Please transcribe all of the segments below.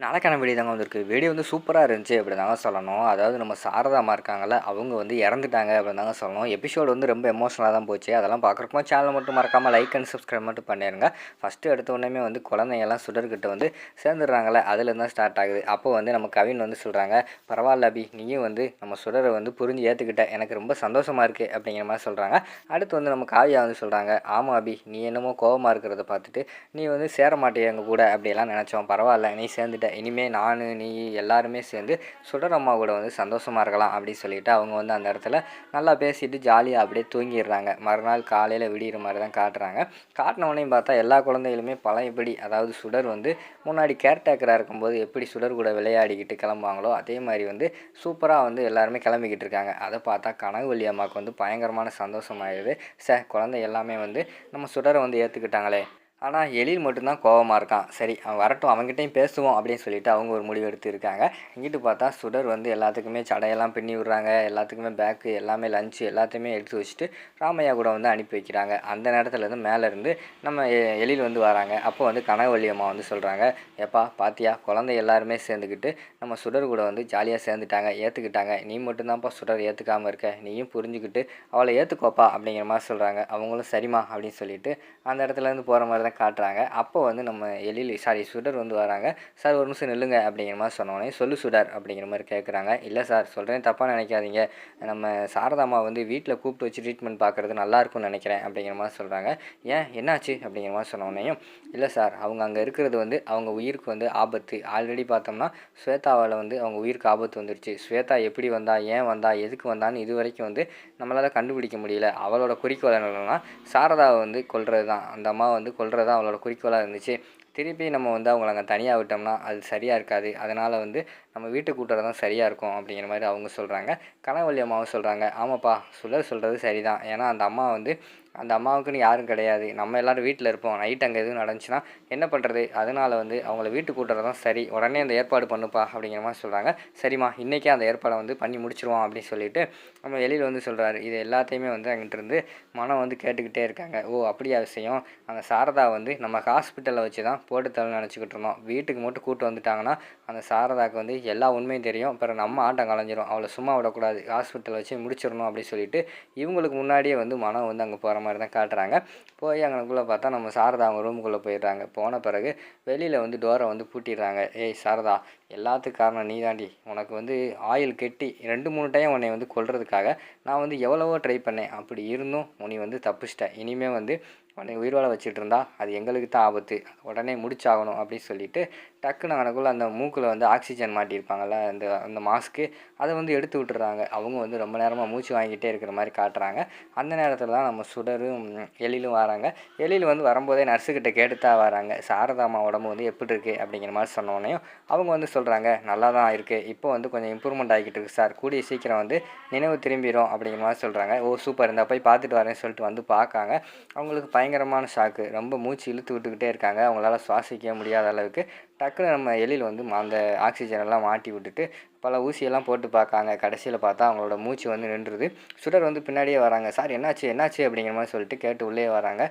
நாளைக்கான வீடியோ தாங்க வந்திருக்கு. வீடியோ வந்து சூப்பராக இருந்துச்சு அப்படி தாங்க சொல்லணும். அதாவது நம்ம சாரதாமா இருக்காங்கல்ல அவங்க வந்து இறந்துட்டாங்க அப்படின்னு தாங்க சொல்லணும். எபிசோடு வந்து ரொம்ப எமோஷனலாக தான் போச்சு. அதெல்லாம் பார்க்குறப்போ சேனல் மட்டும் மறக்காமல் லைக் அண்ட் சப்ஸ்கிரைப் மட்டும் பண்ணிடுங்க ஃபஸ்ட்டு எடுத்த உடனே வந்து குழந்தைங்கெல்லாம் சுடர்கிட்ட வந்து சேர்ந்துடுறாங்களே அதுலேருந்து தான் ஸ்டார்ட் ஆகுது. அப்போ வந்து நம்ம கவின் வந்து சொல்கிறாங்க பரவாயில்ல அபி நீயும் வந்து நம்ம சுடரை வந்து புரிஞ்சு ஏற்றுக்கிட்ட எனக்கு ரொம்ப சந்தோஷமாக இருக்குது அப்படிங்கிற மாதிரி சொல்கிறாங்க அடுத்து வந்து நம்ம காவியா வந்து சொல்கிறாங்க ஆமாம் அபி நீ என்னமோ கோபமாக இருக்கிறத பார்த்துட்டு நீ வந்து சேர மாட்டே எங்கள் கூட? அப்படியெல்லாம் நினச்சோம். பரவாயில்ல நீ சேர்ந்துட்ட. இனிமேல் நான் நீ எல்லாருமே சேர்ந்து சுடர் அம்மா கூட வந்து சந்தோஷமாக இருக்கலாம் அப்படின்னு சொல்லிட்டு அவங்க வந்து அந்த இடத்துல நல்லா பேசிட்டு ஜாலியாக அப்படியே தூங்கிடுறாங்க. மறுநாள் காலையில் விடிகிற மாதிரி தான் காட்டுறாங்க. காட்டினவுடனே பார்த்தா எல்லா குழந்தைகளுமே பழையபடி அதாவது சுடர் வந்து முன்னாடி கேர்டேக்கராக இருக்கும்போது எப்படி சுடர் கூட விளையாடிக்கிட்டு கிளம்புவாங்களோ அதே மாதிரி வந்து சூப்பராக வந்து எல்லாருமே கிளம்பிக்கிட்டு இருக்காங்க. அதை பார்த்தா கனகவல்லி அம்மாவுக்கு வந்து பயங்கரமான சந்தோஷமாயிடுது. ச குழந்தை எல்லாமே வந்து நம்ம சுடரை வந்து ஏற்றுக்கிட்டாங்களே ஆனால் எழில் மட்டும்தான் கோவமாக இருக்கான். சரி அவன் வரட்டும் அவங்ககிட்டையும் பேசுவோம் அப்படின்னு சொல்லிட்டு அவங்க ஒரு முடிவு எடுத்துருக்காங்க. இங்கிட்டு பார்த்தா சுடர் வந்து எல்லாத்துக்குமே சடையெல்லாம் பின்னி விடுறாங்க. எல்லாத்துக்குமே பேக்கு எல்லாமே லஞ்சு எல்லாத்தையுமே எடுத்து வச்சுட்டு ராமையா கூட வந்து அனுப்பி வைக்கிறாங்க. அந்த நேரத்தில் இருந்து மேலே இருந்து நம்ம எழில் வந்து வராங்க. அப்போ வந்து கனகவல்லி அம்மா வந்து சொல்கிறாங்க எப்பா பாத்தியா குழந்தை எல்லாருமே சேர்ந்துக்கிட்டு நம்ம சுடர் கூட வந்து ஜாலியாக சேர்ந்துட்டாங்க ஏற்றுக்கிட்டாங்க நீ மட்டும்தான்ப்பா சுடர் ஏற்றுக்காமல் இருக்க. நீயும் புரிஞ்சுக்கிட்டு அவளை ஏற்றுக்கோப்பா அப்படிங்கிற மாதிரி சொல்கிறாங்க அவங்களும் சரிம்மா அப்படின்னு சொல்லிட்டு அந்த இடத்துலேருந்து போகிற மாதிரி தான் காட்டுறாங்க. அப்போ வந்து நம்ம எழில் சாரி சுடர் வந்து வராங்க. சார் ஒரு நிமிஷம் நில்லுங்க அப்படிங்கிற மாதிரி சொன்னோடனே சொல்லு சுடர் அப்படிங்கிற மாதிரி கேட்குறாங்க இல்லை சார் சொல்கிறேன் தப்பாக நினைக்காதீங்க. நம்ம சாரதாமா வந்து வீட்டில் கூப்பிட்டு வச்சு ட்ரீட்மெண்ட் பார்க்குறது நல்லா இருக்கும்னு நினைக்கிறேன் அப்படிங்கிற மாதிரி சொல்கிறாங்க ஏன்? என்னாச்சு? அப்படிங்கிற மாதிரி சொன்னோடனையும் இல்லை சார் அவங்க அங்கே இருக்கிறது வந்து அவங்க உயிருக்கு வந்து ஆபத்து. ஆல்ரெடி பார்த்தோம்னா ஸ்வேதாவால் வந்து அவங்க உயிருக்கு ஆபத்து வந்துருச்சு. ஸ்வேதா எப்படி வந்தா ஏன் வந்தா எதுக்கு வந்தான்னு இது வரைக்கும் வந்து நம்மளால் கண்டுபிடிக்க முடியல. அவளோட குறிக்கோள் என்னன்னா சாரதாவை வந்து கொள்வது தான் அந்த அம்மா வந்து கொல்றது தான் அவளோட குறிக்கோளாக இருந்துச்சு. திருப்பி நம்ம வந்து அவங்கள அங்கே தனியாக விட்டோம்னா அது சரியாக இருக்காது. அதனால் வந்து நம்ம வீட்டுக்கு கூட்டுறது தான் சரியாக இருக்கும் அப்படிங்கிற மாதிரி அவங்க சொல்கிறாங்க கனவல்லி அம்மாவும் சொல்கிறாங்க ஆமாப்பா சொல்ல சொல்கிறது சரி தான் ஏன்னா அந்த அம்மா வந்து அந்த அம்மாவுக்குன்னு யாரும் கிடையாது. நம்ம எல்லோரும் வீட்டில் இருப்போம். நைட் அங்கே எதுவும் நடந்துச்சுன்னா என்ன பண்ணுறது அதனால் வந்து அவங்கள வீட்டுக்கு கூட்டுறது தான் சரி. உடனே அந்த ஏற்பாடு பண்ணுப்பா அப்படிங்கிற மாதிரி சொல்கிறாங்க சரிம்மா இன்றைக்கே அந்த ஏற்பாடை வந்து பண்ணி முடிச்சிருவோம் அப்படின்னு சொல்லிட்டு நம்ம வெளியில் வந்து சொல்கிறாரு இது எல்லாத்தையுமே வந்து அங்கிட்டிருந்து மனம் வந்து கேட்டுக்கிட்டே இருக்காங்க. ஓ அப்படியா விஷயம். அந்த சாரதா வந்து நம்ம ஹாஸ்பிட்டலில் வச்சு தான் போட்டு தள்ள நினச்சிக்கிட்டு இருந்தோம். வீட்டுக்கு மட்டும் கூட்டு வந்துட்டாங்கன்னா அந்த சாரதாக்கு வந்து எல்லா உண்மையும் தெரியும். அப்புறம் நம்ம ஆட்டம் கலைஞ்சிரும். அவளை சும்மா விடக்கூடாது. ஹாஸ்பிட்டல் வச்சு முடிச்சிடணும் அப்படின்னு சொல்லிட்டு இவங்களுக்கு முன்னாடியே வந்து மனம் வந்து அங்கே போகிற மாதிரி தான் காட்டுறாங்க. போய் அங்கனக்குள்ளே பார்த்தா நம்ம சாரதா அவங்க ரூமுக்குள்ளே போயிடுறாங்க. போன பிறகு வெளியில் வந்து டோரை வந்து பூட்டிடுறாங்க. ஏய் சாரதா எல்லாத்துக்கும் காரணம் நீ தாண்டி உனக்கு வந்து ஆயில் கெட்டி ரெண்டு மூணு டைம் உன்னை வந்து கொல்றதுக்காக நான் வந்து எவ்வளவோ ட்ரை பண்ணேன். அப்படி இருந்தும் நீ வந்து தப்பிச்சிட்ட. இனிமேல் வந்து உடனே உயிரோட வச்சுட்டு இருந்தா அது எங்களுக்கு தான் ஆபத்து. உடனே முடிச்சாகணும் அப்படின்னு சொல்லிட்டு டக்குன்னு அவனுக்குள்ள அந்த மூக்கில் வந்து ஆக்சிஜன் மாட்டியிருப்பாங்கல்ல அந்த அந்த மாஸ்க்கு அதை வந்து எடுத்து விட்டுறாங்க. அவங்க வந்து ரொம்ப நேரமாக மூச்சு வாங்கிட்டே இருக்கிற மாதிரி காட்டுறாங்க. அந்த நேரத்தில் தான் நம்ம சுடரும் எழிலும் வராங்க. எழில் வந்து வரும்போதே நர்ஸுக்கிட்ட தான் வராங்க. சாரதாமா உடம்பு வந்து எப்படி இருக்குது அப்படிங்கிற மாதிரி சொன்னோடனையும் அவங்க வந்து சொல்கிறாங்க நல்லா தான் இருக்குது இப்போ வந்து கொஞ்சம் இம்ப்ரூவ்மெண்ட் ஆகிக்கிட்டு இருக்கு சார். கூடிய சீக்கிரம் வந்து நினைவு திரும்பிடும் அப்படிங்கிற மாதிரி சொல்கிறாங்க ஓ சூப்பர். இந்த போய் பார்த்துட்டு வரேன்னு சொல்லிட்டு வந்து பார்க்காங்க. அவங்களுக்கு பயன் பயங்கரமான ஷாக்கு ரொம்ப மூச்சு இழுத்து விட்டுக்கிட்டே இருக்காங்க. அவங்களால சுவாசிக்க முடியாத அளவுக்கு டக்குன்னு நம்ம எழில் வந்து அந்த ஆக்சிஜன் எல்லாம் மாட்டி விட்டுட்டு பல ஊசியெல்லாம் போட்டு பார்க்காங்க. கடைசியில் பார்த்தா அவங்களோட மூச்சு வந்து நின்றுது. சுடர் வந்து பின்னாடியே வராங்க. சார் என்னாச்சு? என்னாச்சு? அப்படிங்கிற மாதிரி சொல்லிட்டு கேட்டு உள்ளே வராங்க.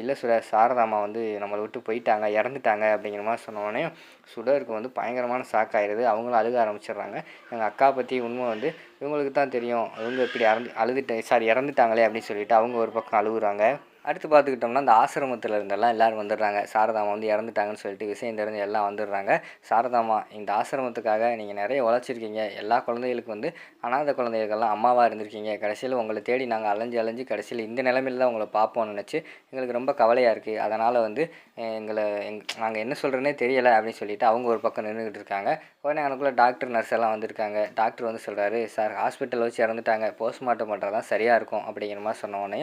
இல்லை சுடர் சாரதாம்மா வந்து நம்மளை விட்டு போயிட்டாங்க இறந்துட்டாங்க அப்படிங்கிற மாதிரி சொன்னோடனே சுடருக்கு வந்து பயங்கரமான ஷாக் ஆயிடுது அவங்களும் அழுக ஆரம்பிச்சிடுறாங்க. எங்கள் அக்கா பற்றி உண்மை வந்து இவங்களுக்கு தான் தெரியும். இவங்க இப்படி இறந்து அழுதுட்டு சாரி இறந்துட்டாங்களே அப்படின்னு சொல்லிட்டு அவங்க ஒரு பக்கம் அழுகுறாங்க. அடுத்து பார்த்துக்கிட்டோம்னா அந்த ஆசிரமத்தில் இருந்தெல்லாம் எல்லோரும் வந்துடுறாங்க. சாரதாமா வந்து இறந்துட்டாங்கன்னு சொல்லிட்டு விஷயம் தெரிஞ்சு எல்லாம் வந்துடுறாங்க. சாரதாமா இந்த ஆசிரமத்துக்காக நீங்கள் நிறைய உழைச்சிருக்கீங்க. எல்லா குழந்தைகளுக்கு வந்து அனாதை குழந்தைகளுக்கெல்லாம் அம்மாவாக இருந்திருக்கீங்க. கடைசியில் உங்களை தேடி நாங்கள் அலைஞ்சு அலைஞ்சு கடைசியில் இந்த நிலமையில தான் உங்களை பார்ப்போம்னு நினச்சி எங்களுக்கு ரொம்ப கவலையாக இருக்குது அதனால் வந்து எங்களை எங் நாங்கள் என்ன சொல்கிறேனே தெரியலை அப்படின்னு சொல்லிட்டு அவங்க ஒரு பக்கம் நின்றுக்கிட்டு இருக்காங்க. உடனே எனக்குள்ளே டாக்டர் நர்ஸ் எல்லாம் வந்திருக்காங்க. டாக்டர் வந்து சொல்கிறாரு சார் ஹாஸ்பிட்டல் வச்சு இறந்துட்டாங்க. போஸ்ட்மார்ட்டம் பண்ணுறது தான் சரியாக இருக்கும். அப்படிங்கிற மாதிரி சொன்ன உடனே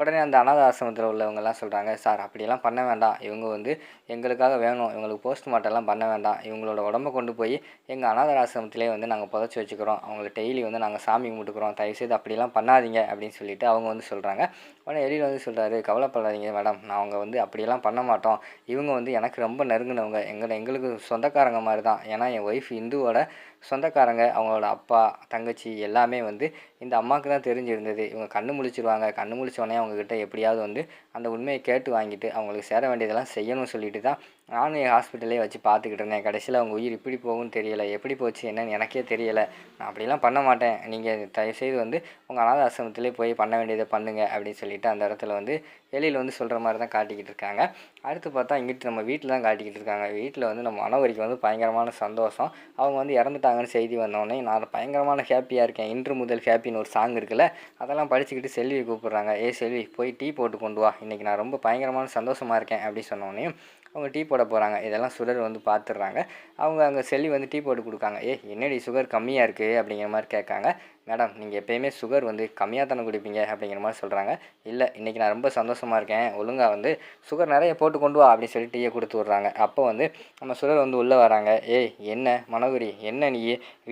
உடனே அந்த அனாத ஆசிரமத்தில் உள்ளவங்கெல்லாம் சொல்கிறாங்க சார் அப்படியெல்லாம் பண்ண வேண்டாம். இவங்க வந்து எங்களுக்காக வேணும். இவங்களுக்கு போஸ்ட்மார்ட்டம்லாம் பண்ண வேண்டாம். இவங்களோட உடம்ப கொண்டு போய் எங்கள் அனாதர் ஆசிரமத்திலே வந்து நாங்கள் புதைச்சி வச்சுக்கிறோம். அவங்கள டெய்லி வந்து நாங்கள் சாமி கும்பிட்டுக்கிறோம். தயவுசெய்து அப்படிலாம் பண்ணாதீங்க. அப்படின்னு சொல்லிட்டு அவங்க வந்து சொல்கிறாங்க உடனே எழில் வந்து சொல்கிறாரு கவலைப்படாதீங்க மேடம். நான் அவங்க வந்து அப்படியெல்லாம் பண்ண மாட்டோம். இவங்க வந்து எனக்கு ரொம்ப நெருங்கினவங்க. எங்களை எங்களுக்கு சொந்தக்காரங்க மாதிரி தான் ஏன்னா என் ஒய்ஃப் இந்துவோட சொந்தக்காரங்க அவங்களோட அப்பா தங்கச்சி எல்லாமே வந்து இந்த அம்மாவுக்கு தான் தெரிஞ்சிருந்தது. இவங்க கண்ணு முழிச்சிருவாங்க. கண்ணு முழிச்சோடனே அவங்கக்கிட்ட எப்படியாவது வந்து அந்த உண்மையை கேட்டு வாங்கிட்டு அவங்களுக்கு சேர வேண்டியதெல்லாம் செய்யணும்னு சொல்லிட்டு தான் நானும் என் ஹாஸ்பிட்டலே வச்சு பார்த்துக்கிட்டு இருந்தேன். கடைசியில் அவங்க உயிர் இப்படி போகும்னு தெரியலை. எப்படி போச்சு என்னன்னு எனக்கே தெரியலை. நான் அப்படிலாம் பண்ண மாட்டேன். நீங்கள் தயவுசெய்து வந்து உங்கள் அநாத ஆசிரமத்திலே போய் பண்ண வேண்டியதை பண்ணுங்கள் அப்படின்னு சொல்லிட்டு அந்த இடத்துல வந்து வெளியில் வந்து சொல்கிற மாதிரி தான் காட்டிக்கிட்டு இருக்காங்க. அடுத்து பார்த்தா இங்கிட்டு நம்ம வீட்டில் தான் காட்டிக்கிட்டு இருக்காங்க. வீட்டில் வந்து நம்ம மனவரிக்கு வந்து பயங்கரமான சந்தோஷம். அவங்க வந்து இறந்துட்டாங்கன்னு செய்தி வந்தோடனே நான் பயங்கரமான ஹாப்பியாக இருக்கேன். இன்று முதல் ஹாப்பின்னு ஒரு சாங் இருக்குல்ல அதெல்லாம் படிச்சுக்கிட்டு செல்வி கூப்பிட்றாங்க. ஏ செல்வி போய் டீ போட்டு கொண்டு வா. இன்றைக்கி நான் ரொம்ப பயங்கரமான சந்தோஷமாக இருக்கேன். அப்படின்னு சொன்னோடனே அவங்க டீ போட போகிறாங்க இதெல்லாம் சுடர் வந்து பார்த்துடுறாங்க அவங்க அங்கே செல்லி வந்து டீ போட்டு கொடுக்காங்க. ஏ என்னடி சுகர் கம்மியாக இருக்குது அப்படிங்கிற மாதிரி கேட்காங்க. மேடம் நீங்கள் எப்போயுமே சுகர் வந்து கம்மியாக தானே குடிப்பீங்க? அப்படிங்கிற மாதிரி சொல்கிறாங்க இல்லை இன்றைக்கி நான் ரொம்ப சந்தோஷமாக இருக்கேன். ஒழுங்காக வந்து சுகர் நிறைய போட்டு கொண்டு வா அப்படின்னு சொல்லி டீயை கொடுத்து விட்றாங்க. அப்போ வந்து நம்ம சுகர் வந்து உள்ளே வராங்க. ஏய் என்ன மனோகரி என்ன நீ?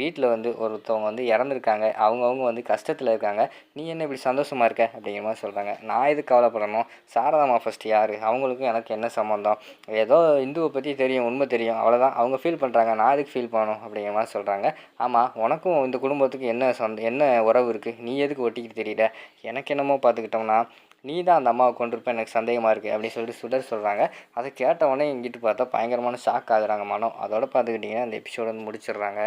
வீட்டில் வந்து ஒருத்தவங்க வந்து இறந்துருக்காங்க. அவங்கவுங்க வந்து கஷ்டத்தில் இருக்காங்க. நீ என்ன இப்படி சந்தோஷமாக இருக்க? அப்படிங்கிற மாதிரி சொல்கிறாங்க நான் எதுக்கு கவலைப்படணும்? சாரதாமா ஃபஸ்ட்டு யார்? அவங்களுக்கும் எனக்கு என்ன சம்மந்தம் ஏதோ இந்துவை பற்றி தெரியும் உண்மை தெரியும். அவ்வளோதான் அவங்க ஃபீல் பண்ணுறாங்க நான் எதுக்கு ஃபீல் பண்ணணும்? அப்படிங்கிற மாதிரி சொல்கிறாங்க ஆமாம் உனக்கும் இந்த குடும்பத்துக்கு என்ன சொந்த என்ன உறவு இருக்குது நீ எதுக்கு ஒட்டிக்கிட்டு தெரியல எனக்கு என்னமோ பார்த்துக்கிட்டோம்னா நீ தான் அந்த அம்மாவை கொண்டிருப்ப எனக்கு சந்தேகமாக இருக்குது அப்படின்னு சொல்லிட்டு சுடர் சொல்கிறாங்க அதை கேட்ட உடனே எங்கிட்டு பார்த்தா பயங்கரமான ஷாக் ஆகுறாங்க மனம் அதோட பார்த்துக்கிட்டிங்கன்னா அந்த எபிசோட வந்து முடிச்சிடுறாங்க.